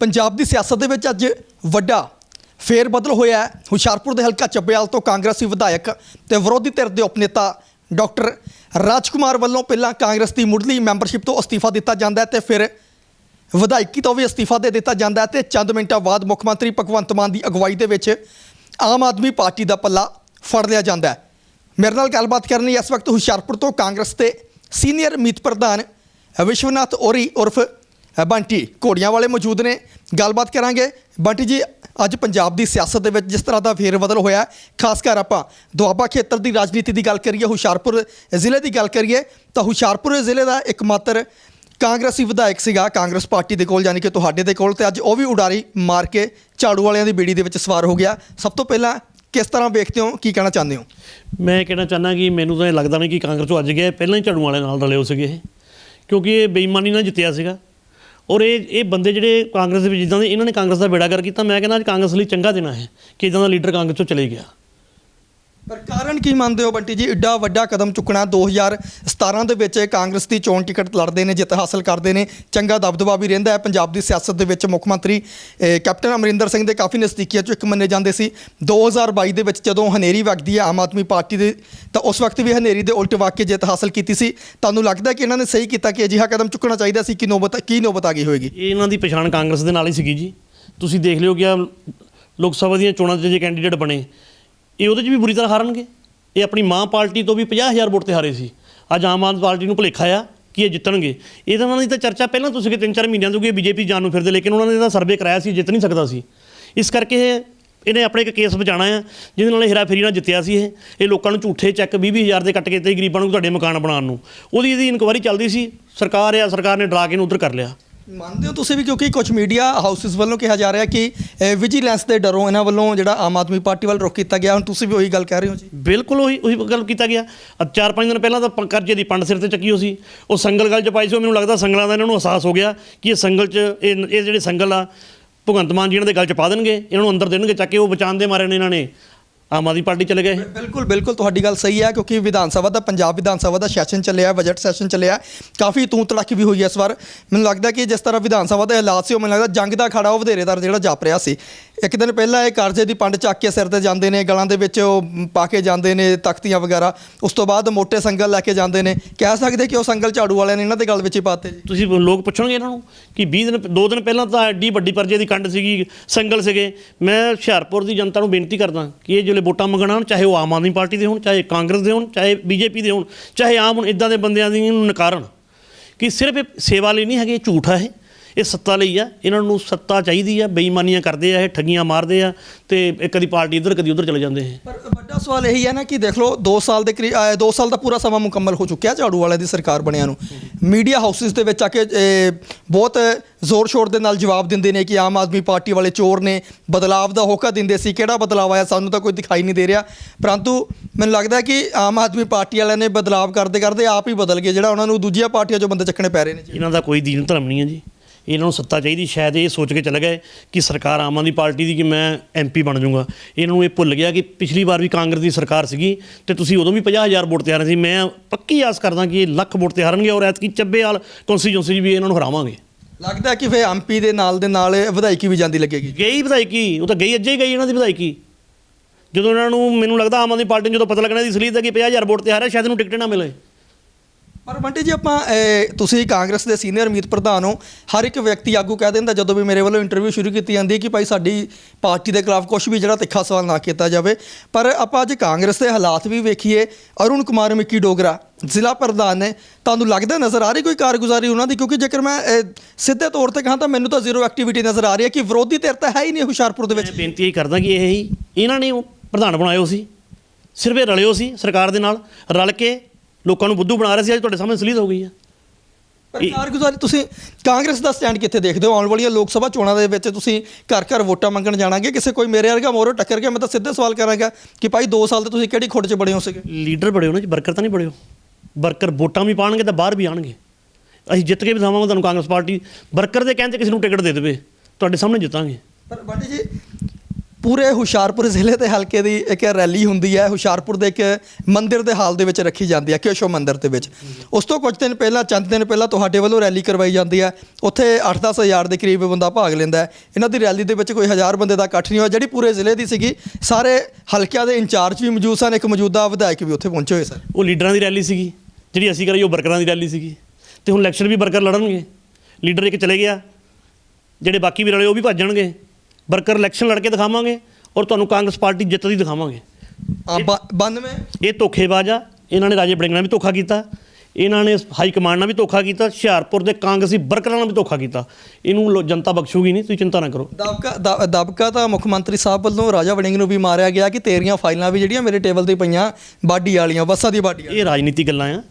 ਪੰਜਾਬ ਦੀ ਸਿਆਸਤ ਦੇ ਵਿੱਚ ਅੱਜ ਵੱਡਾ ਫੇਰ ਬਦਲ ਹੋਇਆ ਹੈ। ਹੁਸ਼ਿਆਰਪੁਰ ਦੇ ਹਲਕਾ ਚੱਬੇਵਾਲ ਤੋਂ ਕਾਂਗਰਸੀ ਵਿਧਾਇਕ ਤੇ ਵਿਰੋਧੀ ਧਿਰ ਦੇ ਉਪਨੇਤਾ ਡਾਕਟਰ ਰਾਜਕੁਮਾਰ ਵੱਲੋਂ ਪਹਿਲਾਂ ਕਾਂਗਰਸ ਦੀ ਮੁੱਢਲੀ ਮੈਂਬਰਸ਼ਿਪ ਤੋਂ ਅਸਤੀਫਾ ਦਿੱਤਾ ਜਾਂਦਾ ਹੈ ਤੇ ਫਿਰ ਵਿਧਾਇਕੀ ਤੋਂ ਵੀ ਅਸਤੀਫਾ ਦੇ ਦਿੱਤਾ ਜਾਂਦਾ ਹੈ ਤੇ ਚੰਦ ਮਿੰਟਾਂ ਬਾਅਦ ਮੁੱਖ ਮੰਤਰੀ ਭਗਵੰਤ ਮਾਨ ਦੀ ਅਗਵਾਈ ਦੇ ਵਿੱਚ ਆਮ ਆਦਮੀ ਪਾਰਟੀ ਦਾ ਪੱਲਾ ਫੜ ਲਿਆ ਜਾਂਦਾ ਹੈ। ਮੇਰੇ ਨਾਲ ਗੱਲਬਾਤ ਕਰਨ ਲਈ ਇਸ ਵਕਤ ਹੁਸ਼ਿਆਰਪੁਰ ਤੋਂ ਕਾਂਗਰਸ ਦੇ ਸੀਨੀਅਰ ਮੀਤ ਪ੍ਰਧਾਨ ਵਿਸ਼ਵਨਾਥ ਔਰੀ ਉਰਫ ਬੰਟੀ, ਘੋੜੀਆਂ ਵਾਲੇ ਮੌਜੂਦ ਨੇ। ਗੱਲਬਾਤ ਕਰਾਂਗੇ। ਬੰਟੀ ਜੀ, ਅੱਜ ਪੰਜਾਬ ਦੀ ਸਿਆਸਤ ਦੇ ਵਿੱਚ ਜਿਸ ਤਰ੍ਹਾਂ ਦਾ ਫੇਰ ਬਦਲ ਹੋਇਆ ਖਾਸ ਕਰ ਆਪਾਂ ਦੁਆਬਾ ਖੇਤਰ ਦੀ ਰਾਜਨੀਤੀ ਦੀ ਗੱਲ ਕਰੀਏ, ਹੁਸ਼ਿਆਰਪੁਰ ਜ਼ਿਲ੍ਹੇ ਦੀ ਗੱਲ ਕਰੀਏ, ਤਾਂ ਹੁਸ਼ਿਆਰਪੁਰ ਜ਼ਿਲ੍ਹੇ ਦਾ ਇੱਕਮਾਤਰ ਕਾਂਗਰਸੀ ਵਿਧਾਇਕ ਸੀਗਾ, ਕਾਂਗਰਸ ਪਾਰਟੀ ਦੇ ਕੋਲ, ਯਾਨੀ ਕਿ ਤੁਹਾਡੇ ਦੇ ਕੋਲ, ਤੇ ਅੱਜ ਉਹ ਵੀ ਉਡਾਰੀ ਮਾਰ ਕੇ ਝਾੜੂ ਵਾਲਿਆਂ ਦੀ ਬੀੜੀ ਦੇ ਵਿੱਚ ਸਵਾਰ ਹੋ ਗਿਆ। ਸਭ ਤੋਂ ਪਹਿਲਾਂ ਕਿਸ ਤਰ੍ਹਾਂ ਵੇਖਦੇ ਹੋ, ਕੀ ਕਹਿਣਾ ਚਾਹੁੰਦੇ ਹੋ? ਮੈਂ ਕਹਿਣਾ ਚਾਹੁੰਦਾ ਕਿ ਮੈਨੂੰ ਤਾਂ ਇਹ ਲੱਗਦਾ ਨਹੀਂ ਕਿ ਕਾਂਗਰਸ ਤੋਂ ਅੱਜ ਗਿਆ ਪਹਿਲਾਂ ਹੀ ਝਾੜੂ ਵਾਲੇ ਨਾਲ ਰਲੇ ਹੋ ਸੀਗੇ ਇਹ। ਕਿਉਂਕਿ ਇਹ ਬੇਈਮਾਨੀ ਨਾਲ ਜਿੱਤਿਆ ਸੀਗਾ। ਔਰ ਇਹ ਇਹ ਬੰਦੇ ਜਿਹੜੇ ਕਾਂਗਰਸ ਦੇ ਵਿੱਚ ਜਿੱਦਾਂ ਦੇ, ਇਹਨਾਂ ਨੇ ਕਾਂਗਰਸ ਦਾ ਬੇੜਾ ਕਰ ਕੀਤਾ, ਮੈਂ ਕਹਿੰਦਾ ਅੱਜ ਕਾਂਗਰਸ ਲਈ ਚੰਗਾ ਦਿਨ ਹੈ ਕਿ ਇਦਾਂ ਦਾ ਲੀਡਰ ਕਾਂਗਰਸ 'ਚੋਂ ਚਲੇ ਗਿਆ। ਪਰ ਕਾਰਨ ਕੀ ਮੰਨਦੇ ਹੋ ਬੰਟੀ ਜੀ? ਏਡਾ ਵੱਡਾ ਕਦਮ ਚੁੱਕਣਾ 2017 ਦੇ ਵਿੱਚ ਕਾਂਗਰਸ ਦੀ ਚੋਣ ਟਿਕਟ ਲੜਦੇ ਨੇ, ਜਿੱਤ ਹਾਸਲ ਕਰਦੇ ਨੇ। ਚੰਗਾ ਦਬਦਬਾ ਵੀ ਰਹਿੰਦਾ ਹੈ। ਪੰਜਾਬ ਦੀ ਸਿਆਸਤ ਦੇ ਵਿੱਚ ਮੁੱਖ ਮੰਤਰੀ ਕੈਪਟਨ ਅਮਰਿੰਦਰ ਸਿੰਘ ਦੇ ਕਾਫੀ ਨਜ਼ਦੀਕੀਆਂ ਚੋਂ ਇੱਕ ਮੰਨੇ ਜਾਂਦੇ ਸੀ। 2022 ਦੇ ਵਿੱਚ ਜਦੋਂ ਹਨੇਰੀ ਵਗਦੀ ਹੈ ਆਮ ਆਦਮੀ ਪਾਰਟੀ ਦੇ, ਤਾਂ ਉਸ ਵਕਤ ਵੀ ਹਨੇਰੀ ਦੇ ਉਲਟ ਵਗ ਕੇ ਜਿੱਤ ਹਾਸਲ ਕੀਤੀ ਸੀ। ਤੁਹਾਨੂੰ ਲੱਗਦਾ ਕਿ ਇਹਨਾਂ ਨੇ ਸਹੀ ਕੀਤਾ ਕਿ ਅਜਿਹਾ ਕਦਮ ਚੁੱਕਣਾ ਚਾਹੀਦਾ ਸੀ ਕਿ ਨੋਬਤ, ਕੀ ਨੋਬਤ ਆ ਗਈ ਹੋਏਗੀ? ਇਹ ਇਹਨਾਂ ਦੀ ਪਛਾਣ ਕਾਂਗਰਸ ਦੇ ਨਾਲ ਹੀ ਸੀਗੀ ਜੀ। ਤੁਸੀਂ ਦੇਖ ਲਿਓ ਕਿ ਲੋਕ ਸਭਾ ਦੀਆਂ ਚੋਣਾਂ 'ਚ ਜੇ ਕੈਂਡੀਡੇਟ ਬਣੇ ਇਹ ਉਹਦੇ 'ਚ ਵੀ ਬੁਰੀ ਤਰ੍ਹਾਂ ਹਾਰਨਗੇ। ਇਹ ਆਪਣੀ ਮਾਂ ਪਾਰਟੀ ਤੋਂ ਵੀ 50000 ਵੋਟ ਤੇ ਹਾਰੇ ਸੀ। ਅੱਜ ਆਮ ਆਦਮੀ ਪਾਰਟੀ ਨੂੰ ਭੁਲੇਖਾ ਆ ਕਿ ਇਹ ਜਿੱਤਣਗੇ। ਇਹਦੇ ਉਹਨਾਂ ਦੀ ਤਾਂ ਚਰਚਾ ਪਹਿਲਾਂ ਤੁਸੀਂ ਸੀਗੇ ਤਿੰਨ ਚਾਰ ਮਹੀਨਿਆਂ ਤੋਂ ਕਿ ਬੀਜੇਪੀ ਜਾਣ ਨੂੰ ਫਿਰਦੇ, ਲੇਕਿਨ ਉਹਨਾਂ ਨੇ ਇਹਦਾ ਸਰਵੇ ਕਰਾਇਆ ਸੀ ਜਿੱਤ ਨਹੀਂ ਸਕਦਾ ਸੀ। ਇਸ ਕਰਕੇ ਇਹ, ਇਹਨੇ ਆਪਣੇ ਇੱਕ ਕੇਸ ਬਚਾਉਣਾ ਆ, ਜਿਹਦੇ ਨਾਲ ਹੇਰਾਫੇਰੀ ਨਾਲ ਜਿੱਤਿਆ ਸੀ ਇਹ। ਇਹ ਲੋਕਾਂ ਨੂੰ ਝੂਠੇ ਚੈੱਕ 20-20000 ਦੇ ਕੱਟ ਕੇ ਤੇ ਗਰੀਬਾਂ ਨੂੰ, ਤੁਹਾਡੇ ਮਕਾਨ ਬਣਾਉਣ ਨੂੰ। ਉਹਦੀ ਇਹਦੀ ਇਨਕੁਆਇਰੀ ਚੱਲਦੀ ਸੀ। ਸਰਕਾਰ ਆ, ਸਰਕਾਰ ਨੇ ਡਰਾ ਕੇ ਇਹਨੂੰ ਉਧਰ ਕਰ ਲਿਆ। ਮੰਨਦੇ ਹੋ ਤੁਸੀਂ ਵੀ ਕਿਉਂਕਿ ਕੁਝ ਮੀਡੀਆ ਹਾਊਸਸ ਵੱਲੋਂ ਕਿਹਾ ਜਾ ਰਿਹਾ ਕਿ ਵਿਜੀਲੈਂਸ ਦੇ ਡਰੋਂ ਇਹਨਾਂ ਵੱਲੋਂ ਜਿਹੜਾ ਆਮ ਆਦਮੀ ਪਾਰਟੀ ਵੱਲ ਰੁਖ ਕੀਤਾ ਗਿਆ। ਹੁਣ ਤੁਸੀਂ ਵੀ ਉਹੀ ਗੱਲ ਕਹਿ ਰਹੇ ਹੋ ਜੀ? ਬਿਲਕੁਲ ਉਹੀ ਉਹੀ ਗੱਲ ਕੀਤਾ ਗਿਆ। ਚਾਰ ਪੰਜ ਦਿਨ ਪਹਿਲਾਂ ਤਾਂ ਕਰਜ਼ੇ ਦੀ ਪੰਡ ਸਿਰ ਤੇ ਚੱਕੀ ਹੋ ਸੀ। ਉਹ ਸੰਗਲ ਗੱਲ ਚ ਪਾਈ ਸੀ, ਉਹ ਮੈਨੂੰ ਲੱਗਦਾ ਸੰਗਲਾਂ ਦਾ ਇਹਨਾਂ ਨੂੰ ਅਹਿਸਾਸ ਹੋ ਗਿਆ ਕਿ ਇਹ ਸੰਗਲ ਚ, ਇਹ ਇਹ ਜਿਹੜੇ ਸੰਗਲ ਆ, ਭਗਵੰਤ ਮਾਨ ਜੀ ਇਹਨਾਂ ਦੇ ਗੱਲ ਚ ਪਾ ਦੇਣਗੇ, ਇਹਨਾਂ ਨੂੰ ਅੰਦਰ ਦੇਣਗੇ, ਚੱਕ ਕੇ ਉਹ ਬਚਾਉਣ ਦੇ ਮਾਰੇ ਨੇ ਇਹਨਾਂ ਨੇ। ਆਮ ਆਦਮੀ ਪਾਰਟੀ ਚਲੇ ਗਏ? ਬਿਲਕੁਲ ਬਿਲਕੁਲ, ਤੁਹਾਡੀ ਗੱਲ ਸਹੀ ਹੈ, ਕਿਉਂਕਿ ਵਿਧਾਨ ਸਭਾ ਦਾ, ਪੰਜਾਬ ਵਿਧਾਨ ਸਭਾ ਦਾ ਸੈਸ਼ਨ ਚੱਲਿਆ ਬਜਟ ਸੈਸ਼ਨ ਚੱਲਿਆ ਕਾਫੀ ਤੂੰ ਤੜਕ ਵੀ ਹੋਈ ਹੈ ਇਸ ਵਾਰ। ਮੈਨੂੰ ਲੱਗਦਾ ਕਿ ਜਿਸ ਤਰ੍ਹਾਂ ਵਿਧਾਨ ਸਭਾ ਦਾ ਹਾਲਾਤ ਸੀ, ਉਹ ਮੈਨੂੰ ਲੱਗਦਾ ਜੰਗ ਦਾ ਖੜਾ ਉਹ ਵਧੇਰੇਦਾਰ ਜਿਹੜਾ ਜਾਪ ਰਿਹਾ ਸੀ। ਇੱਕ ਦਿਨ ਪਹਿਲਾਂ ਇਹ ਕਰਜ਼ੇ ਦੀ ਪੰਡ ਚੱਕ ਕੇ ਸਿਰ ਤੇ ਜਾਂਦੇ ਨੇ, ਗਲਾਂ ਦੇ ਵਿੱਚ ਉਹ ਪਾ ਕੇ ਜਾਂਦੇ ਨੇ ਤਖਤੀਆਂ ਵਗੈਰਾ। ਉਸ ਤੋਂ ਬਾਅਦ ਮੋਟੇ ਸੰਗਲ ਲੈ ਕੇ ਜਾਂਦੇ ਨੇ। ਕਹਿ ਸਕਦੇ ਕਿ ਉਹ ਸੰਗਲ ਝਾੜੂ ਵਾਲਿਆਂ ਨੇ ਇਹਨਾਂ ਦੇ ਗਲ ਵਿੱਚ ਹੀ ਪਾਤੇ ਜੀ। ਤੁਸੀਂ ਲੋਕ ਪੁੱਛਣਗੇ ਇਹਨਾਂ ਨੂੰ ਕਿ 20 ਦਿਨ, ਦੋ ਦਿਨ ਪਹਿਲਾਂ ਤਾਂ ਐਡੀ ਵੱਡੀ ਪਰਜੇ ਦੀ ਕੰਡ ਸੀਗੀ, ਸੰਗਲ ਸੀਗੇ। ਮੈਂ ਹੁਸ਼ਿਆਰਪੁਰ ਦੀ ਜਨਤਾ ਨੂੰ ਬੇਨਤੀ ਕਰਦਾ ਕਿ ਇਹ ਜਿਹੜੇ ਵੋਟਾਂ ਮੰਗਣਾ ਆਉਣ, ਚਾਹੇ ਉਹ ਆਮ ਆਦਮੀ ਪਾਰਟੀ ਦੇ ਹੋਣ, ਚਾਹੇ ਕਾਂਗਰਸ ਦੇ ਹੋਣ, ਚਾਹੇ ਬੀਜੇਪੀ ਦੇ ਹੋਣ, ਚਾਹੇ ਆਮ ਹੁਣ ਇਦਾਂ ਦੇ ਬੰਦਿਆਂ ਦੀ ਨੂੰ ਨਕਾਰਨ ਕਿ ਸਿਰਫ ਸੇਵਾ ਲਈ ਨਹੀਂ ਹੈਗੇ, ਇਹ ਝੂਠ ਹੈ ਇਹ। ਇਹ ਸੱਤਾ ਲਈ ਆ। ਇਹਨਾਂ ਨੂੰ ਸੱਤਾ ਚਾਹੀਦੀ ਆ। ਬੇਈਮਾਨੀਆਂ ਕਰਦੇ ਆ ਇਹ ਠੱਗੀਆਂ ਮਾਰਦੇ ਆ ਤੇ ਇੱਕ ਕਦੀ ਪਾਰਟੀ ਇੱਧਰ ਕਦੀ ਉੱਧਰ ਚਲੇ ਜਾਂਦੇ ਇਹ ਪਰ ਵੱਡਾ ਸਵਾਲ ਇਹੀ ਹੈ ਨਾ ਕਿ ਦੇਖ ਲਓ 2 ਸਾਲ ਦੇ 2 ਸਾਲ ਦਾ ਪੂਰਾ ਸਮਾਂ ਮੁਕੰਮਲ ਹੋ ਚੁੱਕਿਆ ਝਾੜੂ ਵਾਲਿਆਂ ਦੀ ਸਰਕਾਰ ਬਣਿਆ ਨੂੰ। ਮੀਡੀਆ ਹਾਊਸਸ ਦੇ ਵਿੱਚ ਆ ਕੇ ਬਹੁਤ ਜ਼ੋਰ ਸ਼ੋਰ ਦੇ ਨਾਲ ਜਵਾਬ ਦਿੰਦੇ ਨੇ ਕਿ ਆਮ ਆਦਮੀ ਪਾਰਟੀ ਵਾਲੇ ਚੋਰ ਨੇ ਬਦਲਾਵ ਦਾ ਹੋਕਾ ਦਿੰਦੇ ਸੀ। ਕਿਹੜਾ ਬਦਲਾਵ ਆਇਆ ਸਾਨੂੰ ਤਾਂ ਕੋਈ ਦਿਖਾਈ ਨਹੀਂ ਦੇ ਰਿਹਾ। ਪਰੰਤੂ ਮੈਨੂੰ ਲੱਗਦਾ ਕਿ ਆਮ ਆਦਮੀ ਪਾਰਟੀ ਵਾਲਿਆਂ ਨੇ ਬਦਲਾਵ ਕਰਦੇ ਕਰਦੇ ਆਪ ਹੀ ਬਦਲ ਗਏ ਜਿਹੜਾ ਉਹਨਾਂ ਨੂੰ ਦੂਜੀਆਂ ਪਾਰਟੀਆਂ 'ਚੋਂ ਬੰਦੇ ਚੱਕਣੇ ਪੈ ਰਹੇ ਨੇ ਜੀ। ਇਹਨਾਂ ਦਾ ਕੋਈ ਦੀਨ ਧਰਮ ਨਹੀਂ ਹੈ ਜੀ। ਇਹਨਾਂ ਨੂੰ ਸੱਤਾ ਚਾਹੀਦੀ। ਸ਼ਾਇਦ ਇਹ ਸੋਚ ਕੇ ਚਲੇ ਗਏ ਕਿ ਸਰਕਾਰ ਆਮ ਆਦਮੀ ਪਾਰਟੀ ਦੀ ਕਿ ਮੈਂ ਐਮਪੀ ਬਣ ਜਾਊਂਗਾ। ਇਹਨਾਂ ਨੂੰ ਇਹ ਭੁੱਲ ਗਿਆ ਕਿ ਪਿਛਲੀ ਵਾਰ ਵੀ ਕਾਂਗਰਸ ਦੀ ਸਰਕਾਰ ਸੀਗੀ ਤੇ ਤੁਸੀਂ ਉਦੋਂ ਵੀ 50000 ਵੋਟ ਤੇ ਹਾਰੇ ਸੀ। ਮੈਂ ਪੱਕੀ ਆਸ ਕਰਦਾ ਕਿ ਇਹ ਲੱਖ ਵੋਟ ਤੇ ਹਾਰਨਗੇ ਔਰ ਐਤਕੀ ਚੱਬੇਵਾਲ ਕੌਂਸਟੀਚੁਐਂਸੀ ਵੀ ਇਹਨਾਂ ਨੂੰ ਹਰਾਵਾਂਗੇ। ਲੱਗਦਾ ਕਿ ਫਿਰ ਐਮਪੀ ਦੇ ਨਾਲ ਦੇ ਨਾਲ ਵਿਧਾਇਕੀ ਵੀ ਜਾਂਦੀ ਲੱਗੇਗੀ? ਗਈ ਵਿਧਾਇਕੀ ਉਹ ਤਾਂ ਗਈ ਅੱਜੇ ਹੀ ਗਈ ਇਹਨਾਂ ਦੀ ਵਿਧਾਇਕੀ ਜਦੋਂ ਇਹਨਾਂ ਨੂੰ ਮੈਨੂੰ ਲੱਗਦਾ ਆਮ ਆਦਮੀ ਪਾਰਟੀ ਨੂੰ ਜਦੋਂ ਪਤਾ ਲੱਗਣਾ ਦੀ ਸਲੀਤ ਹੈ ਕਿ 50000 ਵੋਟ ਤੇ ਹਾਰਿਆ ਸ਼ਾਇਦ ਇਹਨੂੰ ਟਿਕਟ ਨਾ ਮਿਲੇ। ਪਰ ਬੰਟੀ ਜੀ ਆਪਾਂ ਅਹ, ਤੁਸੀਂ ਕਾਂਗਰਸ ਦੇ ਸੀਨੀਅਰ ਮੀਤ ਪ੍ਰਧਾਨ ਹੋ ਹਰ ਇੱਕ ਵਿਅਕਤੀ ਆਗੂ ਕਹਿ ਦਿੰਦਾ ਜਦੋਂ ਵੀ ਮੇਰੇ ਵੱਲੋਂ ਇੰਟਰਵਿਊ ਸ਼ੁਰੂ ਕੀਤੀ ਜਾਂਦੀ ਹੈ ਕਿ ਭਾਈ ਸਾਡੀ ਪਾਰਟੀ ਦੇ ਖਿਲਾਫ ਕੁਝ ਵੀ ਜਿਹੜਾ ਤਿੱਖਾ ਸਵਾਲ ਨਾ ਕੀਤਾ ਜਾਵੇ। ਪਰ ਆਪਾਂ ਅੱਜ ਕਾਂਗਰਸ ਦੇ ਹਾਲਾਤ ਵੀ ਵੇਖੀਏ ਅਰੁਣ ਕੁਮਾਰ ਮਿੱਕੀ ਡੋਗਰਾ ਜ਼ਿਲ੍ਹਾ ਪ੍ਰਧਾਨ ਨੇ ਤੁਹਾਨੂੰ ਲੱਗਦਾ ਨਜ਼ਰ ਆ ਰਹੀ ਕੋਈ ਕਾਰਗੁਜ਼ਾਰੀ ਉਹਨਾਂ ਦੀ? ਕਿਉਂਕਿ ਜੇਕਰ ਮੈਂ ਅਹ, ਸਿੱਧੇ ਤੌਰ ਤੇ ਕਹਾਂ ਤਾਂ ਮੈਨੂੰ ਤਾਂ ਜ਼ੀਰੋ ਐਕਟੀਵਿਟੀ ਨਜ਼ਰ ਆ ਰਹੀ ਹੈ ਕਿ ਵਿਰੋਧੀ ਧਿਰ ਤਾਂ ਹੈ ਹੀ ਨਹੀਂ ਹੁਸ਼ਿਆਰਪੁਰ ਦੇ ਵਿੱਚ। ਮੈਂ ਬੇਨਤੀ ਇਹ ਕਰਦਾ ਕਿ ਇਹ ਹੀ ਇਹਨਾਂ ਨੇ ਉਹ ਪ੍ਰਧਾਨ ਬਣਾਇਓ ਸੀ ਸਿਰਫ ਇਹ ਰਲਿਓ ਸੀ ਸਰਕਾਰ ਦੇ ਨਾਲ ਰਲ ਕੇ ਲੋਕਾਂ ਨੂੰ ਬੁੱਧੂ ਬਣਾ ਰਹੇ ਸੀ ਅੱਜ ਤੁਹਾਡੇ ਸਾਹਮਣੇ ਸਲੀਤ ਹੋ ਗਈ ਆ। ਪਰ ਕਾਰਗੁਜ਼ਾਰੀ ਤੁਸੀਂ ਕਾਂਗਰਸ ਦਾ ਸਟੈਂਡ ਕਿੱਥੇ ਦੇਖਦੇ ਹੋ? ਆਉਣ ਵਾਲੀਆਂ ਲੋਕ ਸਭਾ ਚੋਣਾਂ ਦੇ ਵਿੱਚ ਤੁਸੀਂ ਘਰ ਘਰ ਵੋਟਾਂ ਮੰਗਣ ਜਾਣਾਗੇ? ਕਿਸੇ ਕੋਈ ਮੇਰੇ ਵਰਗਾ ਮੋਰੋ ਟੱਕਰ ਗਿਆ ਮੈਂ ਤਾਂ ਸਿੱਧੇ ਸਵਾਲ ਕਰਾਂਗਾ ਕਿ ਭਾਈ 2 ਸਾਲ ਤੇ ਤੁਸੀਂ ਕਿਹੜੀ ਖੁੱਡ 'ਚ ਬੜੇ ਹੋ ਸੀਗੇ? ਲੀਡਰ ਬੜੇ ਹੋ ਨਾ ਜੀ ਵਰਕਰ ਤਾਂ ਨਹੀਂ ਬੜੇ ਹੋ। ਵਰਕਰ ਵੋਟਾਂ ਵੀ ਪਾਣਗੇ ਤਾਂ ਬਾਹਰ ਵੀ ਆਣਗੇ। ਅਸੀਂ ਜਿੱਤ ਕੇ ਵੀ ਦਿਖਾਵਾਂਗੇ ਤੁਹਾਨੂੰ ਕਾਂਗਰਸ ਪਾਰਟੀ। ਵਰਕਰ ਦੇ ਕਹਿੰਦੇ ਕਿਸੇ ਨੂੰ ਟਿਕਟ ਦੇ ਦੇਵੇ ਤੁਹਾਡੇ ਸਾਹਮਣੇ ਜਿੱਤਾਂਗੇ। ਪਰ ਬਾਟੀ ਜੀ ਪੂਰੇ ਹੁਸ਼ਿਆਰਪੁਰ ਜ਼ਿਲ੍ਹੇ ਦੇ ਹਲਕੇ ਦੀ ਇੱਕ ਰੈਲੀ ਹੁੰਦੀ ਹੈ। ਹੁਸ਼ਿਆਰਪੁਰ ਦੇ ਇੱਕ ਮੰਦਿਰ ਦੇ ਹਾਲ ਦੇ ਵਿੱਚ ਰੱਖੀ ਜਾਂਦੀ ਹੈ ਕਿਸ਼ੋ ਮੰਦਿਰ ਦੇ ਵਿੱਚ। ਉਸ ਤੋਂ ਕੁਝ ਦਿਨ ਪਹਿਲਾਂ, ਚੰਦ ਦਿਨ ਪਹਿਲਾਂ ਤੁਹਾਡੇ ਵੱਲੋਂ ਰੈਲੀ ਕਰਵਾਈ ਜਾਂਦੀ ਹੈ। ਉੱਥੇ 8-10 ਹਜ਼ਾਰ ਦੇ ਕਰੀਬ ਬੰਦਾ ਭਾਗ ਲੈਂਦਾ ਹੈ। ਇਹਨਾਂ ਦੀ ਰੈਲੀ ਦੇ ਵਿੱਚ ਕੋਈ ਹਜ਼ਾਰ ਬੰਦੇ ਦਾ ਇਕੱਠ ਨਹੀਂ ਹੋਇਆ। ਜਿਹੜੀ ਪੂਰੇ ਜ਼ਿਲ੍ਹੇ ਦੀ ਸੀਗੀ, ਸਾਰੇ ਹਲਕਿਆਂ ਦੇ ਇੰਚਾਰਜ ਵੀ ਮੌਜੂਦ ਸਨ। ਇੱਕ ਮੌਜੂਦਾ ਵਿਧਾਇਕ ਵੀ ਉੱਥੇ ਪਹੁੰਚੇ ਹੋਏ ਸਨ। ਉਹ ਲੀਡਰਾਂ ਦੀ ਰੈਲੀ ਸੀਗੀ। ਜਿਹੜੀ ਅਸੀਂ ਕਰਾਈ, ਉਹ ਵਰਕਰਾਂ ਦੀ ਰੈਲੀ ਸੀਗੀ। ਤੇ ਹੁਣ ਇਲੈਕਸ਼ਨ ਵੀ ਵਰਕਰ ਲੜਨਗੇ। ਲੀਡਰ ਇੱਕ ਚਲੇ ਗਿਆ। ਜਿਹੜੇ ਬਾਕੀ ਵੀ ਰਲੇ, ਉਹ ਵੀ ਭੱਜਣਗੇ ਵਰਕਰ ਇਲੈਕਸ਼ਨ ਲੜ ਕੇ ਦਿਖਾਵਾਂਗੇ ਔਰ ਤੁਹਾਨੂੰ ਕਾਂਗਰਸ ਪਾਰਟੀ ਜਿੱਤਦੀ ਦਿਖਾਵਾਂਗੇ। ਆ 92 ਇਹ ਧੋਖੇਬਾਜ਼ ਆ। ਇਹਨਾਂ ਨੇ ਰਾਜੇ ਬੜਿੰਗ ਨਾਲ ਵੀ ਧੋਖਾ ਕੀਤਾ। ਇਹਨਾਂ ਨੇ ਹਾਈ ਕਮਾਂਡ ਨਾਲ ਵੀ ਧੋਖਾ ਕੀਤਾ। ਹੁਸ਼ਿਆਰਪੁਰ ਦੇ ਕਾਂਗਰਸੀ ਵਰਕਰਾਂ ਨਾਲ ਵੀ ਧੋਖਾ ਕੀਤਾ। ਇਹਨੂੰ ਜਨਤਾ ਬਖਸ਼ੂਗੀ ਨਹੀਂ ਤੁਸੀਂ ਚਿੰਤਾ ਨਾ ਕਰੋ। ਦਬਕਾ ਦਬਕਾ ਤਾਂ ਮੁੱਖ ਮੰਤਰੀ ਸਾਹਿਬ ਵੱਲੋਂ ਰਾਜਾ ਵੜਿੰਗ ਨੂੰ ਵੀ ਮਾਰਿਆ ਗਿਆ ਕਿ ਤੇਰੀਆਂ ਫਾਈਲਾਂ ਵੀ ਜਿਹੜੀਆਂ ਮੇਰੇ ਟੇਬਲ ਤੇ ਪਈਆਂ ਬਾਡੀ ਵਾਲੀਆਂ ਬੱਸਾਂ ਦੀ ਬਾਡੀ ਇਹ ਰਾਜਨੀਤੀ ਗੱਲਾਂ ਆ।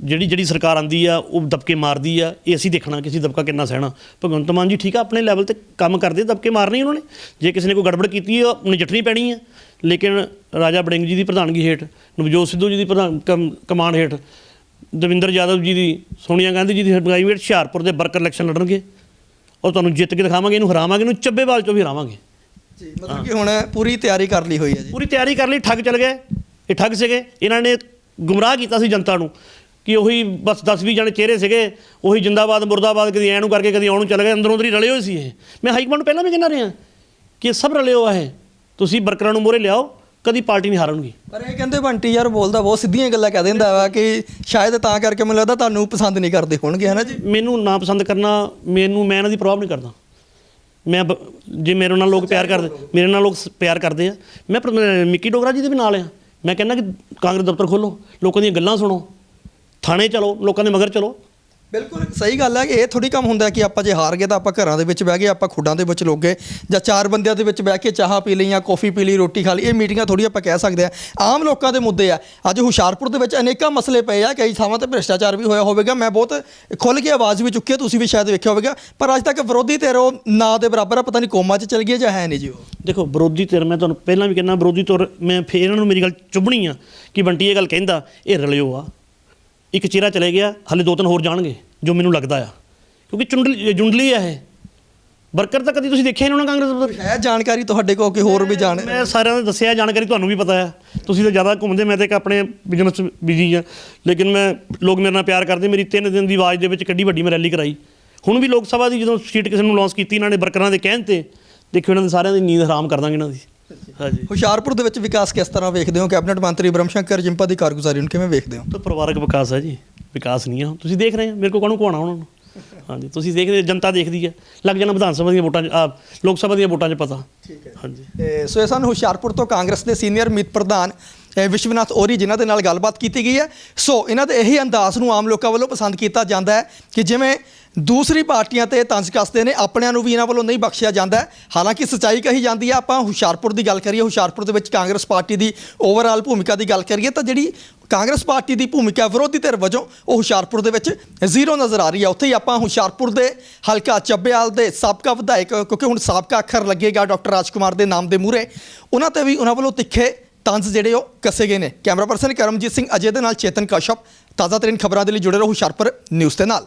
ਜਿਹੜੀ ਜਿਹੜੀ ਸਰਕਾਰ ਆਂਦੀ ਆ ਉਹ ਦਬਕੇ ਮਾਰਦੀ ਆ ਇਹ ਅਸੀਂ ਦੇਖਣਾ ਕਿ ਅਸੀਂ ਦਬਕਾ ਕਿੰਨਾ ਸਹਿਣਾ। ਭਗਵੰਤ ਮਾਨ ਜੀ ਠੀਕ ਆ ਆਪਣੇ ਲੈਵਲ ਤੇ ਕੰਮ ਕਰਦੇ ਦਬਕੇ ਮਾਰਨੇ ਉਹਨਾਂ ਨੇ। ਜੇ ਕਿਸੇ ਨੇ ਕੋਈ ਗੜਬੜ ਕੀਤੀ ਆ ਉਹ ਨਜਿੱਠਣੀ ਪੈਣੀ ਆ। ਲੇਕਿਨ ਰਾਜਾ ਬੜਿੰਗ ਜੀ ਦੀ ਪ੍ਰਧਾਨਗੀ ਹੇਠ ਨਵਜੋਤ ਸਿੱਧੂ ਜੀ ਦੀ ਪ੍ਰਧਾਨ ਕਮ- ਕਮਾਂਡ ਹੇਠ ਦਵਿੰਦਰ ਯਾਦਵ ਜੀ ਦੀ ਸੋਨੀਆ ਗਾਂਧੀ ਜੀ ਦੀ ਹਰਗਾਈ ਹੇਠ ਹੁਸ਼ਿਆਰਪੁਰ ਦੇ ਵਰਕਰ ਇਲੈਕਸ਼ਨ ਲੜਨਗੇ। ਔਰ ਤੁਹਾਨੂੰ ਜਿੱਤ ਕੇ ਦਿਖਾਵਾਂਗੇ ਇਹਨੂੰ ਹਰਾਵਾਂਗੇ ਇਹਨੂੰ ਚੱਬੇਵਾਲ ਚੋਂ ਵੀ ਹਰਾਵਾਂਗੇ। ਜੀ ਮਤਲਬ ਕਿ ਹੁਣ ਪੂਰੀ ਤਿਆਰੀ ਕਰ ਲਈ ਹੋਈ ਹੈ ਜੀ। ਪੂਰੀ ਤਿਆਰੀ ਕਰ ਲਈ ਠੱਗ ਚਲ ਗਏ ਇਹ ਠੱਗ ਸੀਗੇ। ਇਹਨਾਂ ਨੇ ਗੁੰਮਰਾਹ ਕੀਤਾ ਸੀ ਜਨਤਾ ਨੂੰ। ਕਿ ਉਹੀ ਬਸ 10 20 ਜਣੇ ਚਿਹਰੇ ਸੀਗੇ ਉਹੀ ਜਿੰਦਾਬਾਦ ਮੁਰਦਾਬਾਦ ਕਦੀ ਐਂ ਨੂੰ ਕਰਕੇ ਕਦੀ ਆਉਣ ਨੂੰ ਚਲੇ ਗਏ ਅੰਦਰੋਂ ਅੰਦਰ ਹੀ ਰਲੇ ਹੋਏ ਸੀ ਇਹ। ਮੈਂ ਹਾਈ ਕਮਾਂਡ ਪਹਿਲਾਂ ਵੀ ਕਹਿੰਦਾ ਰਿਹਾ ਕਿ ਸਭ ਰਲੇ ਹੋ ਇਹ। ਤੁਸੀਂ ਵਰਕਰਾਂ ਨੂੰ ਮੋਰੇ ਲਿਆਓ ਕਦੀ ਪਾਰਟੀ ਨਹੀਂ ਹਾਰਨਗੀ। ਪਰ ਇਹ ਕਹਿੰਦੇ ਬੰਟੀ ਯਾਰ ਬੋਲਦਾ ਬਹੁਤ ਸਿੱਧੀਆਂ ਗੱਲਾਂ ਕਹਿ ਦਿੰਦਾ ਵਾ ਕਿ ਸ਼ਾਇਦ ਤਾਂ ਕਰਕੇ ਮੈਨੂੰ ਲੱਗਦਾ ਤੁਹਾਨੂੰ ਪਸੰਦ ਨਹੀਂ ਕਰਦੇ ਹੋਣਗੇ ਹਨਾ ਜੀ? ਮੈਨੂੰ ਨਾ ਪਸੰਦ ਕਰਨਾ ਮੈਨੂੰ ਮੈਂ ਇਹਨਾਂ ਦੀ ਪ੍ਰਭਾਵ ਨਹੀਂ ਕਰਦਾ। ਮੈਂ ਜੇ ਮੇਰੇ ਨਾਲ ਲੋਕ ਪਿਆਰ ਕਰਦੇ ਮੇਰੇ ਨਾਲ ਲੋਕ ਪਿਆਰ ਕਰਦੇ ਆ। ਮੈਂ ਮਿੱਕੀ ਡੋਗਰਾ ਜੀ ਦੇ ਵੀ ਨਾਲ ਆ। ਮੈਂ ਕਹਿੰਦਾ ਕਿ ਕਾਂਗਰਸ ਦਫ਼ਤਰ ਖੋਲੋ ਲੋਕਾਂ ਦੀਆਂ ਗੱਲਾਂ ਸੁਣੋ। ਥਾਣੇ ਚਲੋ ਲੋਕਾਂ ਦੇ ਮਗਰ ਚਲੋ। ਬਿਲਕੁਲ ਸਹੀ ਗੱਲ ਹੈ ਕਿ ਇਹ ਥੋੜੀ ਕੰਮ ਹੁੰਦਾ ਕਿ ਆਪਾਂ ਜੇ ਹਾਰ ਗਏ ਤਾਂ ਆਪਾਂ ਘਰਾਂ ਦੇ ਵਿੱਚ ਬਹਿ ਗਏ ਆਪਾਂ ਖੁੱਡਾਂ ਦੇ ਵਿੱਚ ਲੁੱਕ ਗਏ ਜਾਂ ਚਾਰ ਬੰਦਿਆਂ ਦੇ ਵਿੱਚ ਬਹਿ ਕੇ ਚਾਹ ਪੀ ਲਈ ਜਾਂ ਕੌਫੀ ਪੀ ਲਈ ਰੋਟੀ ਖਾ ਲਈ ਇਹ ਮੀਟਿੰਗਾਂ ਥੋੜੀ ਆਪਾਂ ਕਹਿ ਸਕਦੇ ਆ ਆਮ ਲੋਕਾਂ ਦੇ ਮੁੱਦੇ ਆ। ਅੱਜ ਹੁਸ਼ਿਆਰਪੁਰ ਦੇ ਵਿੱਚ ਅਨੇਕਾਂ ਮਸਲੇ ਪਏ ਆ ਕਈ ਥਾਵਾਂ ਤੇ ਭ੍ਰਿਸ਼ਟਾਚਾਰ ਵੀ ਹੋਇਆ ਹੋਵੇਗਾ। ਮੈਂ ਬਹੁਤ ਖੁੱਲ ਕੇ ਆਵਾਜ਼ ਵੀ ਚੁੱਕੀ ਤੁਸੀਂ ਵੀ ਸ਼ਾਇਦ ਵੇਖਿਆ ਹੋਵੇਗਾ। ਪਰ ਅੱਜ ਤੱਕ ਵਿਰੋਧੀ ਧਿਰ ਉਹ ਨਾ ਦੇ ਬਰਾਬਰ ਆ ਪਤਾ ਨਹੀਂ ਕੋਮਾ 'ਚ ਚਲ ਗਈ ਜਾਂ ਹੈ ਨਹੀਂ ਜੀ ਉਹ। ਦੇਖੋ ਵਿਰੋਧੀ ਧਿਰ ਮੈਂ ਤੁਹਾਨੂੰ ਪਹਿਲਾਂ ਵੀ ਕਹਿੰਦਾ ਵਿਰੋਧੀ ਧਿਰ ਮੈਂ ਫੇਰ ਇਹਨਾਂ ਨੂੰ ਮੇਰੀ ਗੱਲ ਚੁੱਭਣੀ ਆ ਕਿ ਬੰਟੀ ਇਹ ਗੱਲ ਕਹਿੰਦਾ ਇਹ ਰਲਿਓ ਆ। ਇੱਕ ਚਿਹਰਾ ਚਲੇ ਗਿਆ ਹਲੇ ਦੋ ਤਿੰਨ ਹੋਰ ਜਾਣਗੇ ਜੋ ਮੈਨੂੰ ਲੱਗਦਾ ਆ। ਕਿਉਂਕਿ ਚੁੰਡਲੀ ਜੁੰਡਲੀ ਆ ਇਹ। ਵਰਕਰ ਤਾਂ ਕਦੀ ਤੁਸੀਂ ਦੇਖਿਆ ਨਹੀਂ ਹੋਣਾ ਕਾਂਗਰਸ ਦਾ ਹੈ ਜਾਣਕਾਰੀ ਤੁਹਾਡੇ ਕੋਲ ਕਿ ਹੋਰ ਵੀ ਜਾਣ ਮੈਂ ਸਾਰਿਆਂ ਨੂੰ ਦੱਸਿਆ ਜਾਣਕਾਰੀ ਤੁਹਾਨੂੰ ਵੀ ਪਤਾ ਆ। ਤੁਸੀਂ ਤਾਂ ਜ਼ਿਆਦਾ ਘੁੰਮਦੇ ਮੈਂ ਤਾਂ ਇੱਕ ਆਪਣੇ ਬਿਜ਼ਨਸ ਬਿਜ਼ੀ ਆ। ਲੇਕਿਨ ਮੈਂ ਲੋਕ ਮੇਰੇ ਨਾਲ ਪਿਆਰ ਕਰਦੇ ਮੇਰੀ ਤਿੰਨ ਦਿਨ ਦੀ ਆਵਾਜ਼ ਦੇ ਵਿੱਚ ਕਿੱਡੀ ਵੱਡੀ ਮੈਂ ਰੈਲੀ ਕਰਾਈ। ਹੁਣ ਵੀ ਲੋਕ ਸਭਾ ਦੀ ਜਦੋਂ ਸੀਟ ਕਿਸੇ ਨੂੰ ਲਾਂਚ ਕੀਤੀ ਇਹਨਾਂ ਨੇ ਵਰਕਰਾਂ ਦੇ ਕਹਿਣ ਤੇ ਦੇਖਿਓ ਇਹਨਾਂ ਦੇ ਸਾਰਿਆਂ ਦੀ ਨੀਂਦ ਹਰਾਮ ਕਰ ਦਾਂਗੇ ਇਹਨਾਂ ਦੀ। ਹਾਂਜੀ। ਹੁਸ਼ਿਆਰਪੁਰ ਦੇ ਵਿੱਚ ਵਿਕਾਸ ਕਿਸ ਤਰ੍ਹਾਂ ਵੇਖਦੇ ਹੋ? ਕੈਬਨਿਟ ਮੰਤਰੀ ਬ੍ਰਹਮ ਸ਼ੰਕਰ ਜਿੰਪਾ ਦੀ ਕਾਰਗੁਜ਼ਾਰੀ ਨੂੰ ਕਿਵੇਂ ਵੇਖਦੇ ਹੋ? ਤਾਂ ਪਰਿਵਾਰਕ ਵਿਕਾਸ ਹੈ ਜੀ। ਵਿਕਾਸ ਨਹੀਂ ਆ। ਤੁਸੀਂ ਦੇਖ ਰਹੇ ਆ ਮੇਰੇ ਕੋਲ ਕਾਹਨੂੰ ਕੋਣਾ ਉਹਨਾਂ ਨੂੰ? ਹਾਂਜੀ ਤੁਸੀਂ ਦੇਖਦੇ ਜਨਤਾ ਦੇਖਦੀ ਹੈ। ਲੱਗ ਜਾਣਾ ਵਿਧਾਨ ਸਭਾ ਦੀਆਂ ਵੋਟਾਂ 'ਚ ਆ ਲੋਕ ਸਭਾ ਦੀਆਂ ਵੋਟਾਂ 'ਚ ਪਤਾ। ਠੀਕ ਹੈ। ਹਾਂਜੀ। ਸੋ ਇਹ ਸਨ ਹੁਸ਼ਿਆਰਪੁਰ ਤੋਂ ਕਾਂਗਰਸ ਦੇ ਸੀਨੀਅਰ ਮੀਤ ਪ੍ਰਧਾਨ ਵਿਸ਼ਵਨਾਥ ਔਰੀ ਜਿਨ੍ਹਾਂ ਦੇ ਨਾਲ ਗੱਲਬਾਤ ਕੀਤੀ ਗਈ ਹੈ। ਸੋ ਇਹਨਾਂ ਦੇ ਇਹੀ ਅੰਦਾਜ਼ ਨੂੰ ਆਮ ਲੋਕਾਂ ਵੱਲੋਂ ਪਸੰਦ ਕੀਤਾ ਜਾਂਦਾ ਹੈ ਕਿ ਜਿਵੇਂ ਦੂਸਰੀ ਪਾਰਟੀਆਂ ਤੇ ਤੰਜ ਕੱਸਦੇ ਨੇ, ਆਪਣਿਆਂ ਨੂੰ ਵੀ ਇਹਨਾਂ ਵੱਲੋਂ ਨਹੀਂ ਬਖਸ਼ਿਆ ਜਾਂਦਾ। ਹਾਲਾਂਕਿ ਸੱਚਾਈ ਕਹੀ ਜਾਂਦੀ ਹੈ ਆਪਾਂ ਹੁਸ਼ਿਆਰਪੁਰ ਦੀ ਗੱਲ ਕਰੀਏ, ਹੁਸ਼ਿਆਰਪੁਰ ਦੇ ਵਿੱਚ ਕਾਂਗਰਸ ਪਾਰਟੀ ਦੀ ਓਵਰਆਲ ਭੂਮਿਕਾ ਦੀ ਗੱਲ ਕਰੀਏ, ਤਾਂ ਜਿਹੜੀ ਕਾਂਗਰਸ ਪਾਰਟੀ ਦੀ ਭੂਮਿਕਾ ਵਿਰੋਧੀ ਧਿਰ ਵਜੋਂ ਉਹ ਹੁਸ਼ਿਆਰਪੁਰ ਦੇ ਵਿੱਚ ਜ਼ੀਰੋ ਨਜ਼ਰ ਆ ਰਹੀ ਹੈ ਉੱਥੇ ਹੀ ਆਪਾਂ ਹੁਸ਼ਿਆਰਪੁਰ ਦੇ ਹਲਕਾ ਚੱਬੇਵਾਲ ਦੇ ਸਾਬਕਾ ਵਿਧਾਇਕ, ਕਿਉਂਕਿ ਹੁਣ ਸਾਬਕਾ ਅੱਖਰ ਲੱਗੇਗਾ ਡਾਕਟਰ ਰਾਜਕੁਮਾਰ ਦੇ ਨਾਮ ਦੇ ਮੂਹਰੇ, ਉਹਨਾਂ ਤੇ ਵੀ ਉਹਨਾਂ ਵੱਲੋਂ ਤਿੱਖੇ ਤੰਜ਼ ਜਿਹੜੇ ਉਹ ਕੱਸੇ ਗਏ ਨੇ। ਕੈਮਰਾ ਪਰਸਨ ਕਰਮਜੀਤ ਸਿੰਘ ਅਜੇ ਦੇ ਨਾਲ ਚੇਤਨ ਕਸ਼ਪ ਤਾਜ਼ਾ ਤਰੀਨ ਖਬਰਾਂ ਦੇ ਲਈ ਜੁੜੇ ਰਹੋ ਹੁਸ਼ਿਆਰਪੁਰ ਨਿਊਜ਼ ਦੇ ਨਾਲ।